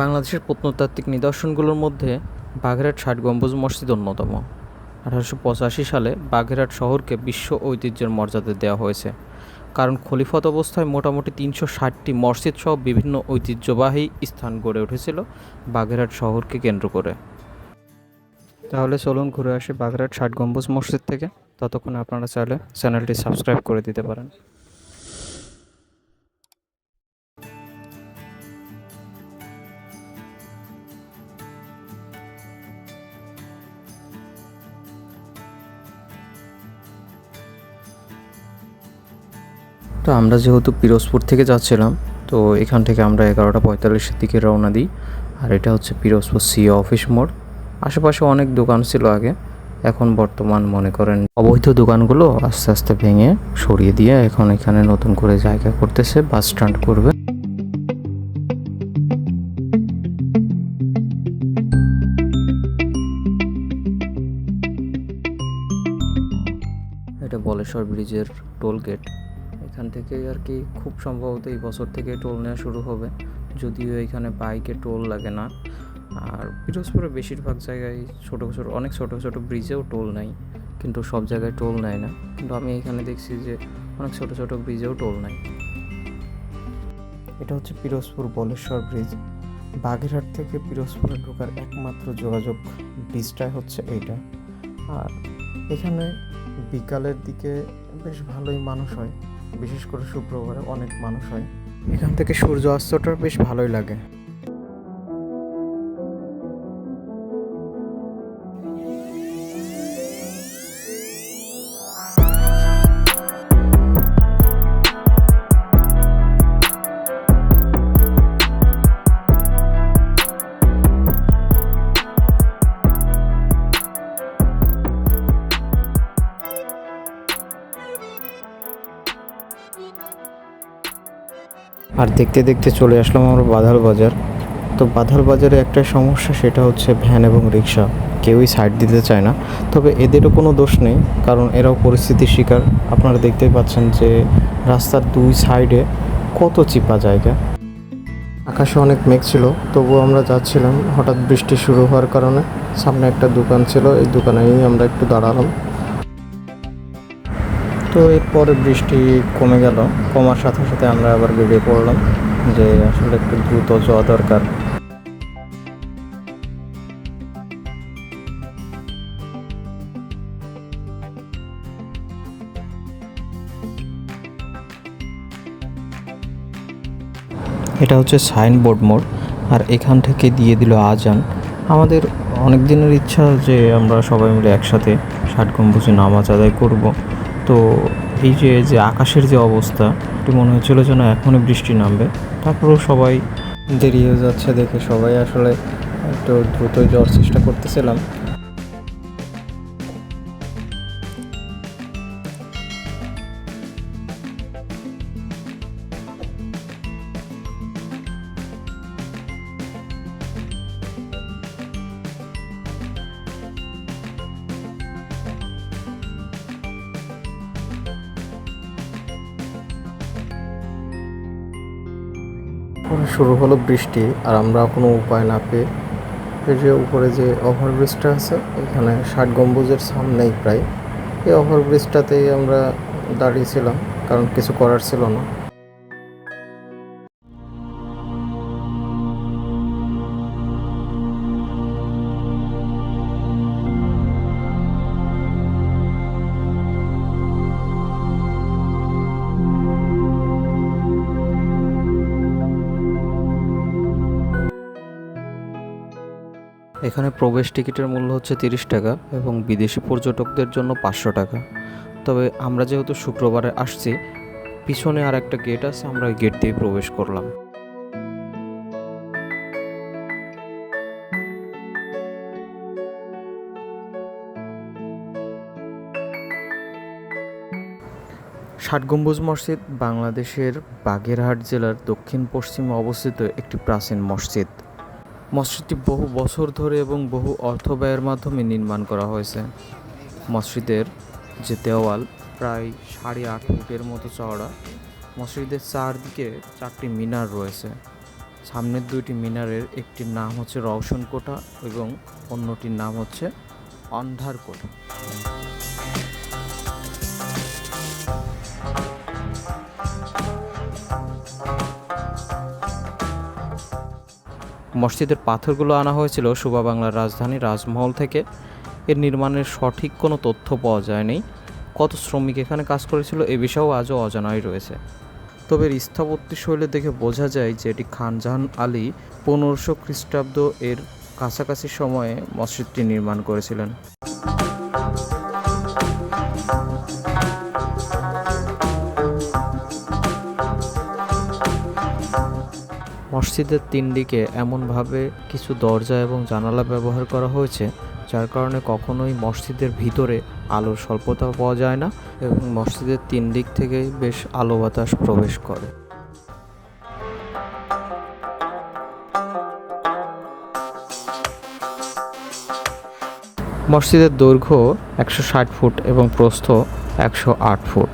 বাংলাদেশের প্রত্নতাত্ত্বিক নিদর্শনগুলোর মধ্যে বাগেরহাট ষাট গম্বুজ মসজিদ অন্যতম। আঠারোশো পঁচাশি সালে বাগেরহাট শহরকে বিশ্ব ঐতিহ্যের মর্যাদা দেওয়া হয়েছে। কারণ খলিফত অবস্থায় মোটামুটি তিনশো ষাটটি মসজিদ সহ বিভিন্ন ঐতিহ্যবাহী স্থান গড়ে উঠেছিল বাগেরহাট শহরকে কেন্দ্র করে। তাহলে চলুন ঘুরে আসি বাগেরহাট ষাট গম্বুজ মসজিদ থেকে। ততক্ষণে আপনারা চাইলে চ্যানেলটি সাবস্ক্রাইব করে দিতে পারেন। তো আমরা যেহেতু পিরোজপুর থেকে যাচ্ছিলাম, তো এখান থেকে আমরা এগারোটা পঁয়তাল্লিশের দিকে রওনা দিই। আর এটা হচ্ছে পিরোজপুর সি অফিস মোড়। আশেপাশে অনেক দোকান ছিল আগে, এখন বর্তমান মনে করেন অবৈধ দোকানগুলো আস্তে আস্তে ভেঙে সরিয়ে দিয়ে এখন এখানে নতুন করে জায়গা করতেছে, বাস স্ট্যান্ড করবে। এটা বলেশ্বর ব্রিজের টোল গেট এখান থেকে আর কি খুব সম্ভবত এই বছর থেকে টোল নেওয়া শুরু হবে। যদিও এখানে বাইকে টোল লাগে না। আর পিরোজপুরে বেশিরভাগ জায়গায় ছোটো ছোটো, অনেক ছোটো ছোটো ব্রিজেও টোল নাই। কিন্তু সব জায়গায় টোল নেয় না। কিন্তু আমি এখানে দেখছি যে অনেক ছোটো ছোটো ব্রিজেও টোল নাই। এটা হচ্ছে পিরোজপুর বলেশ্বর ব্রিজ বাগেরহাট থেকে পিরোজপুরে ঢোকার একমাত্র যোগাযোগ ব্রিজটাই হচ্ছে এইটা। আর এখানে বিকালের দিকে বেশ ভালোই মানুষ হয়। বিশেষ করে শুক্রবারে অনেক মানুষ হয়। এখান থেকে সূর্য অস্তটা বেশ ভালোই লাগে। আর দেখতে দেখতে চলে আসলাম আমরা বাধাল বাজার। তো বাধাল বাজারে একটা সমস্যা, সেটা হচ্ছে ভ্যান এবং রিক্সা। কেউই সাইড দিতে চায় না। তবে এদেরও কোনো দোষ নেই, কারণ এরাও পরিস্থিতির শিকার। আপনারা দেখতেই পাচ্ছেন যে রাস্তার দুই সাইডে কত চিপা জায়গা। আকাশে অনেক মেঘ ছিল, তবুও আমরা যাচ্ছিলাম। হঠাৎ বৃষ্টি শুরু হওয়ার কারণে সামনে একটা দোকান ছিল, এই দোকানেই আমরা একটু দাঁড়ালাম। তো এরপরে বৃষ্টি কমে গেল। কমার সাথে সাথে আমরা আবার বেরিয়ে পড়লাম যে আসলে একটু দ্রুত যাওয়া দরকার। এটা হচ্ছে সাইনবোর্ড মোড়, আর এখান থেকে দিয়ে দিল আজান। আমাদের অনেক দিনের ইচ্ছা যে আমরা সবাই মিলে একসাথে ষাট গম্বুজে নামাজ আদায় করব। তো এই যে যে আকাশের যে অবস্থা, একটু মনে হচ্ছিল যেন এখনই বৃষ্টি নামবে। তারপরেও সবাই দেরি হয়ে যাচ্ছে দেখে সবাই আসলে একটু দ্রুতই জ্বর চেষ্টা করতেছিলাম। পরে শুরু হলো বৃষ্টি আর আমরা কোনো উপায় না পেয়ে এই যে উপরে যে ওভারব্রিজটা আছে, এখানে ষাট গম্বুজের সামনেই প্রায়। এই ওভারব্রিজটাতেই আমরা দাঁড়িয়েছিলাম কারণ কিছু করার ছিল না। এখানে প্রবেশ টিকিটের মূল্য হচ্ছে তিরিশ টাকা এবং বিদেশি পর্যটকদের জন্য পাঁচশো টাকা। তবে আমরা যেহেতু শুক্রবারে আসছি, পিছনে আর একটা গেট আছে, আমরা ওই গেট দিয়ে প্রবেশ করলাম। ষাট গম্বুজ মসজিদ বাংলাদেশের বাগেরহাট জেলার দক্ষিণ পশ্চিমে অবস্থিত একটি প্রাচীন মসজিদ। মসজিদটি বহু বছর ধরে এবং বহু অর্থ ব্যয়ের মাধ্যমে নির্মাণ করা হয়েছে। মসজিদের যে দেওয়াল, প্রায় সাড়ে আট ফুটের মতো চওড়া। মসজিদের চারদিকে চারটি মিনার রয়েছে। সামনের দুইটি মিনারের একটির নাম হচ্ছে রওশন কোটা এবং অন্যটির নাম হচ্ছে অন্ধার কোটা মসজিদের পাথরগুলো আনা হয়েছিল সুবা বাংলার রাজধানী রাজমহল থেকে। এর নির্মাণের সঠিক কোনো তথ্য পাওয়া যায়নি। কত শ্রমিক এখানে কাজ করেছিল এ বিষয়েও আজও অজানাই রয়েছে। তবে স্থাপত্য শৈলী দেখে বোঝা যায় যে এটি খানজাহান আলী পনেরোশো খ্রিস্টাব্দ এর কাছাকাছি সময়ে মসজিদটি নির্মাণ করেছিলেন। মসজিদের তিন দিকে এমনভাবে কিছু দরজা এবং জানালা ব্যবহার করা হয়েছে, যার কারণে কখনোই মসজিদের ভিতরে আলোর স্বল্পতা পাওয়া যায় না এবং মসজিদের তিন দিক থেকেই বেশ আলো বাতাস প্রবেশ করে। মসজিদের দৈর্ঘ্য একশো ষাট ফুট এবং প্রস্থ একশো আট ফুট।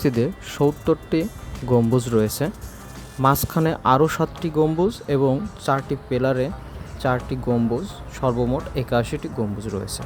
মসজিদে সত্তরটি গম্বুজ রয়েছে। মাঝখানে আরও সাতটি গম্বুজ এবং চারটি পেলারে চারটি গম্বুজ, সর্বমোট একাশিটি গম্বুজ রয়েছে।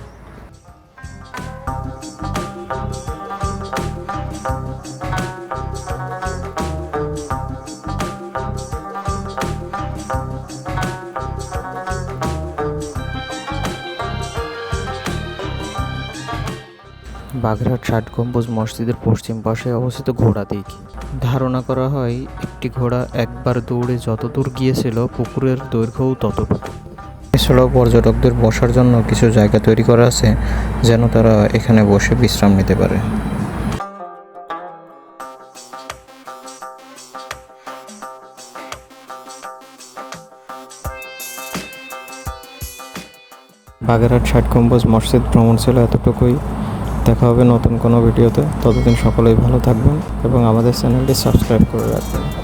বাগেরহাট ষাট গম্বুজ মসজিদের পশ্চিম পাশে অবস্থিত ঘোড়া দিক ধারণা করা হয়, একটি ঘোড়া একবার দৌড়ে যত দূর গিয়েছিল, পুকুরের দৈর্ঘ্যও ততটুকু। এছাড়াও পর্যটকদের বসার জন্য কিছু জায়গা তৈরি করা আছে, যেন তারা এখানে বসে বিশ্রাম নিতে পারে। বাগেরহাট ষাট গম্বুজ মসজিদ ভ্রমণ ছিল এতটুকুই। দেখা হবে নতুন কোনো ভিডিওতে। ততদিন সকলেই ভালো থাকবেন এবং আমাদের চ্যানেলটি সাবস্ক্রাইব করে রাখবেন।